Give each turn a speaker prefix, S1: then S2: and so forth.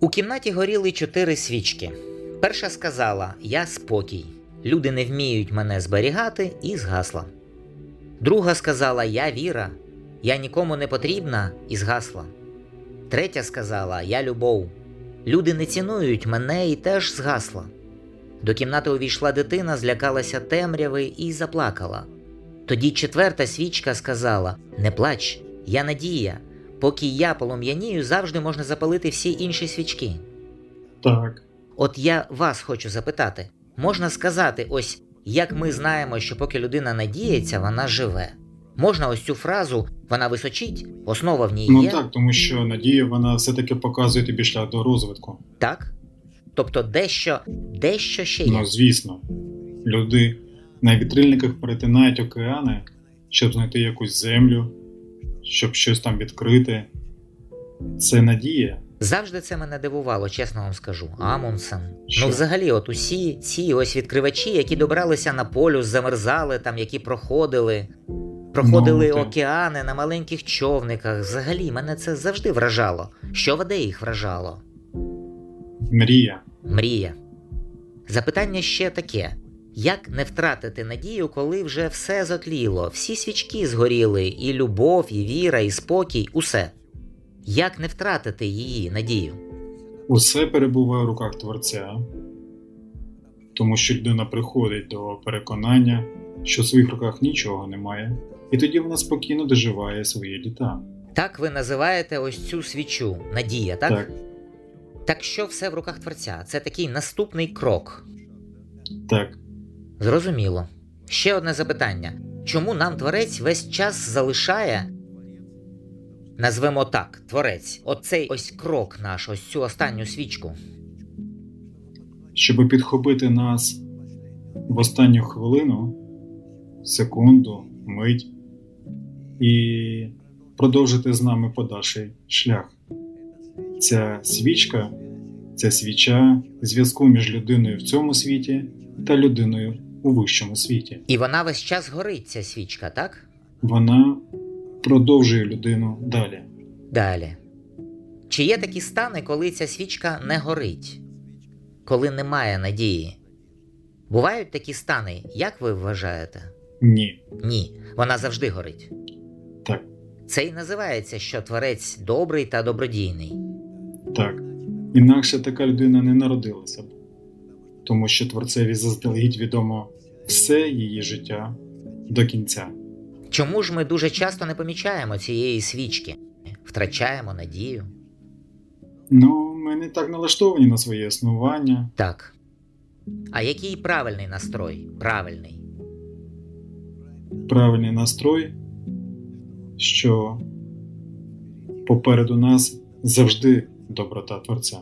S1: У кімнаті горіли чотири свічки. Перша сказала: Я спокій. Люди не вміють мене зберігати, і згасла. Друга сказала: Я віра. Я нікому не потрібна і згасла. Третя сказала: Я любов. Люди не цінують мене і теж згасла. До кімнати увійшла дитина, злякалася темряви і заплакала. Тоді четверта свічка сказала: Не плач, я надія. Поки я полум'янію, завжди можна запалити всі інші свічки.
S2: Так.
S1: От я вас хочу запитати: можна сказати, ось як ми знаємо, що поки людина надіється, вона живе. Можна ось цю фразу, вона височить, основа в ній
S2: Ну
S1: є.
S2: так, тому що надія вона все-таки показує тобі шлях до розвитку.
S1: Так? Тобто дещо, дещо ще є.
S2: Ну, звісно, люди на вітрильниках перетинають океани, щоб знайти якусь землю, щоб щось там відкрити. Це надія.
S1: Завжди це мене дивувало, чесно вам скажу. Амундсен.
S2: Що?
S1: Ну, взагалі, от усі ці ось відкривачі, які добралися на полюс, замерзали там, які проходили, проходили
S2: Ну,
S1: океани на маленьких човниках. Взагалі, мене це завжди вражало. Що веде їх вражало?
S2: Мрія.
S1: Мрія. Запитання ще таке: як не втратити надію, коли вже все затліло, всі свічки згоріли, і любов, і віра, і спокій, усе. Як не втратити її надію?
S2: Усе перебуває в руках Творця, тому що людина приходить до переконання, що в своїх руках нічого немає, і тоді вона спокійно доживає свої літа.
S1: Так ви називаєте ось цю свічу надія, так?
S2: Так,
S1: Так що все в руках творця? Це такий наступний крок.
S2: так.
S1: Зрозуміло. Ще одне запитання: чому нам творець весь час залишає? Назвемо так, творець, оцей ось крок наш, ось цю останню свічку.
S2: Щоб підхопити нас в останню хвилину, секунду, мить і продовжити з нами подальший шлях. Ця свічка це свіча зв'язку між людиною в цьому світі та людиною у вищому світі.
S1: І вона весь час горить, ця свічка, так?
S2: Вона продовжує людину далі.
S1: Далі. Чи є такі стани, коли ця свічка не горить, коли немає надії? Бувають такі стани, як ви вважаєте?
S2: Ні,
S1: Ні, вона завжди горить.
S2: так,
S1: Це й називається, що творець добрий та добродійний.
S2: так. Інакше така людина не народилася б, тому що творцеві заздалегідь відомо все її життя до кінця.
S1: Чому ж ми дуже часто не помічаємо цієї свічки, втрачаємо надію?
S2: Ну, ми не так налаштовані на своє існування.
S1: Так. А який правильний настрой? Правильний.
S2: правильний настрой, що попереду нас завжди доброта Творця.